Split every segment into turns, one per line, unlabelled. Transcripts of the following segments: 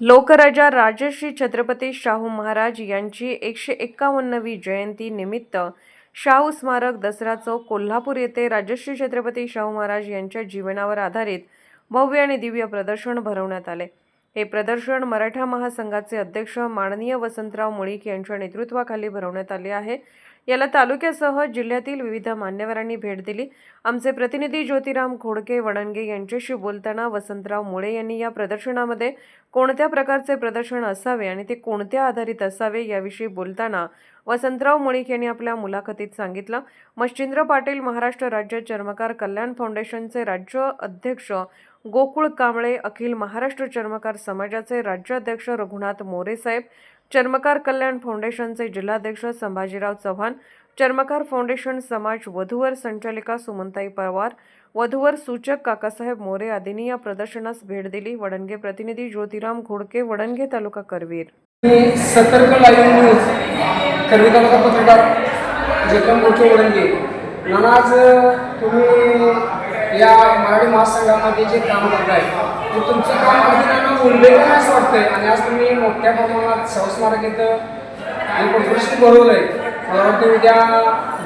लोकराजा राजश्री छत्रपती शाहू महाराज यांची एकशे एक्कावन्नवी जयंती निमित्त शाहू स्मारक दसरा चौक कोल्हापूर येथे राजश्री छत्रपती शाहू महाराज यांच्या जीवनावर आधारित भव्य आणि दिव्य प्रदर्शन भरवण्यात आले. हे प्रदर्शन मराठा महासंघाचे अध्यक्ष माननीय वसंतराव मुळीक यांच्या नेतृत्वाखाली भरवण्यात आले आहे. याला तालुक्यासह जिल्ह्यातील विविध मान्यवरांनी भेट दिली. आमचे प्रतिनिधी ज्योतिराम खोडके वडणगे यांच्याशी बोलताना वसंतराव मुळे यांनी या प्रदर्शनामध्ये कोणत्या प्रकारचे प्रदर्शन असावे आणि ते कोणत्या आधारित असावे याविषयी बोलताना वसंतराव मुळीक यांनी आपल्या मुलाखतीत सांगितलं मच्छिंद्र पाटील महाराष्ट्र राज्य चर्मकार कल्याण फाउंडेशनचे राज्य अध्यक्ष गोकुळ कांबळे अखिल महाराष्ट्र चर्मकार समाजाचे राज्याध्यक्ष रघुनाथ मोरे साहेब चर्मकार कल्याण फाउंडेशनचे जिल्हाध्यक्ष संभाजीराव चव्हाण चर्मकार फाउंडेशन समाज वधूवर संचालिका सुमनताई पवार वधूवर सूचक काकासाहेब मोरे आदींनी या प्रदर्शनास भेट दिली. वडणगे प्रतिनिधी ज्योतिराम घोडके वडणगे तालुका करवीर.
सतर्क लाईव्ह न्यूज कर्वी तालुका पत्रकार जेकम गोखे वडंगे नाना आज तुम्ही या मराठी महासंघामध्ये जे काम करताय ते तुमचं काम अगदी नाना उल्लेखनीय असं वाटतंय. आणि आज तुम्ही मोठ्या प्रमाणात सहस्मारक इथं आणि प्रदर्शन भरवलं आहे मला वाटतं उद्या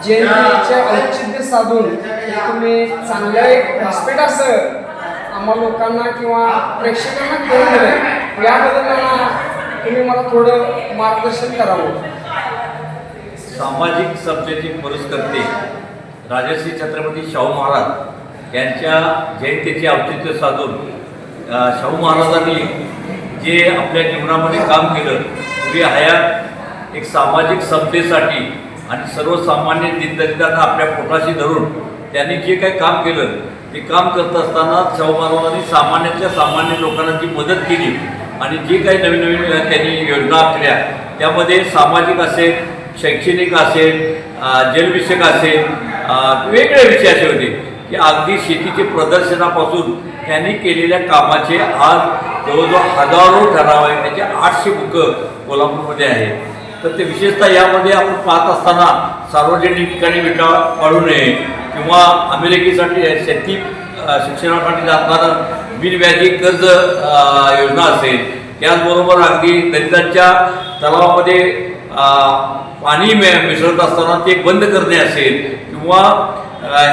जयंतीचे औचित्य साधून तुम्ही चांगल्या एक व्यासपीठ असं आम्हा लोकांना किंवा प्रेक्षकांना कळून दिलं याबद्दल नाना तुम्ही मला थोडं मार्गदर्शन करावं.
सामाजिक सभेचे पुरस्कर्ते राजश्री छत्रपती शाहू महाराज यांच्या जयंतीचे औचित्य साधून शाहू महाराजांनी जे आपल्या जीवनामध्ये काम केलं पुढे हयात एक सामाजिक सभेसाठी आणि सर्वसामान्य दिनदलितांना आपल्या पोटाशी धरून त्यांनी जे काही काम केलं ते काम करत असताना शाहू महाराजांनी सामान्याच्या सामान्य लोकांना जी मदत केली आणि जे काही नवीन नवीन त्यांनी योजना आखल्या त्यामध्ये सामाजिक असेल शैक्षणिक असेल जलविषयक असेल वेगळे वेगवेगळे विषय असे होते की अगदी शेतीचे प्रदर्शनापासून त्यांनी केलेल्या कामाचे आज जवळजवळ हजारो ठराव आहे त्याचे आठशे बुकं कोल्हापूरमध्ये आहेत. तर ते विशेषतः यामध्ये आपण पाहत असताना सार्वजनिक ठिकाणी विटा पाडू नये किंवा अमेरिकेसाठी शेती शिक्षणासाठी जाताना बिनव्याजी कर्ज योजना असेल त्याचबरोबर अगदी दलितांच्या तलावामध्ये पाणी मिळ मिसळत असताना ते बंद करणे असेल किंवा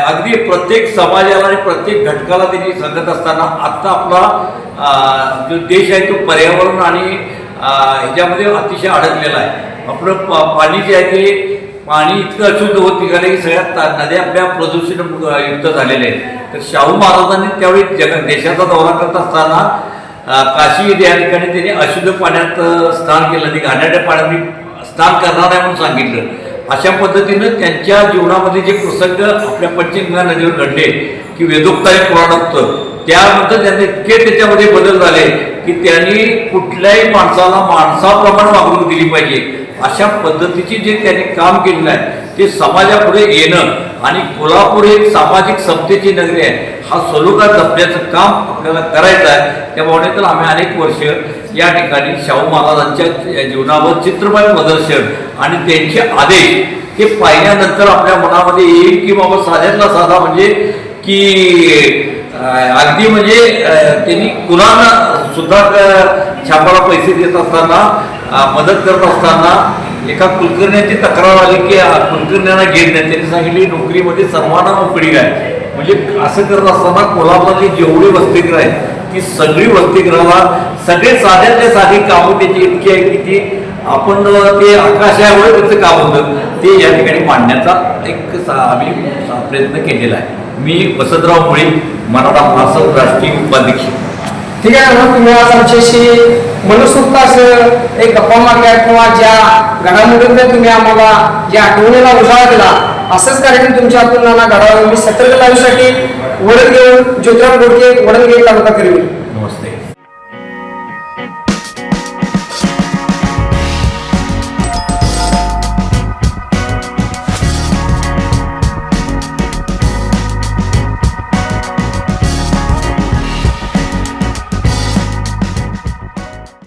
अगदी प्रत्येक समाजाला आणि प्रत्येक घटकाला त्यांनी सांगत असताना आत्ता आपला जो देश आहे तो पर्यावरण आणि ह्याच्यामध्ये अतिशय अडकलेला आहे. आपलं पा पाणी जे आहे ते पाणी इतकं अशुद्ध होत निघाले की सगळ्यात नद्या आपल्या प्रदूषण युक्त झालेले आहेत. तर शाहू महाराजांनी त्यावेळी जग देशाचा दौरा करत असताना काशी या ठिकाणी त्यांनी अशुद्ध पाण्यात स्नान केलं. ते घाण्याच्या पाण्याने स्नान करणार आहे म्हणून सांगितलं. अशा पद्धतीनं त्यांच्या जीवनामध्ये जे प्रसंग आपल्या पश्चिमगंगा नदीवर घडले की वेदोक्त आणि पुराणोक्त त्यानंतर त्यांनी इतके त्याच्यामध्ये बदल झाले की त्यांनी कुठल्याही माणसाला माणसाप्रमाणे वागणूक दिली पाहिजे. अशा पद्धतीचे जे त्यांनी काम केलेलं आहे ते समाजापुढे येणं आणि कोल्हापूर एक सामाजिक समतेची नगरी आहे. हा सलोखा जपण्याचं काम आपल्याला करायचं आहे. त्यामुळे तर आम्ही अनेक वर्ष या ठिकाणी शाहू महाराजांच्या जीवनावर चित्रमय प्रदर्शन आणि त्यांचे आदेश हे पाहिल्यानंतर आपल्या मनामध्ये येईल की बाबा साध्यातला साधा म्हणजे की अगदी म्हणजे त्यांनी कुणाला सुद्धा छापाला पैसे देत असताना मदत करत असताना एका कुलकर्ण्याची तक्रार आली की अं, कुलकर्ण्यांना घेत नाही. त्यांनी सांगितली नोकरीमध्ये सर्वांना नोकरी आहे. म्हणजे असं करत असताना कोल्हापुरातली जेवढे वसतिगृह आहेत की सगळी वसतिगृहाला सगळे साध्यातले साधी कामं त्याची इतकी आहे की ती आपण ते आकाशावर त्याचं काम होतं. ते या ठिकाणी मांडण्याचा एक सा- आम्ही प्रयत्न केलेला आहे. मी वसंतराव मुळे मराठा महासंघ राष्ट्रीय उपाध्यक्ष.
ठीक आहे ना तुम्ही आज आमच्याशी मनसोक्त असं एक गप्पा मारल्या किंवा ज्या घडामोडींचा तुम्ही आम्हाला ज्या आठवणीला उजाळा दिला असंच कार्यक्रम तुमच्या हातून घडावं मी सतर्क लावण्यासाठी वडद घेऊन ज्योतिराम गोडके वडद घेऊन तालुका करवी
नमस्ते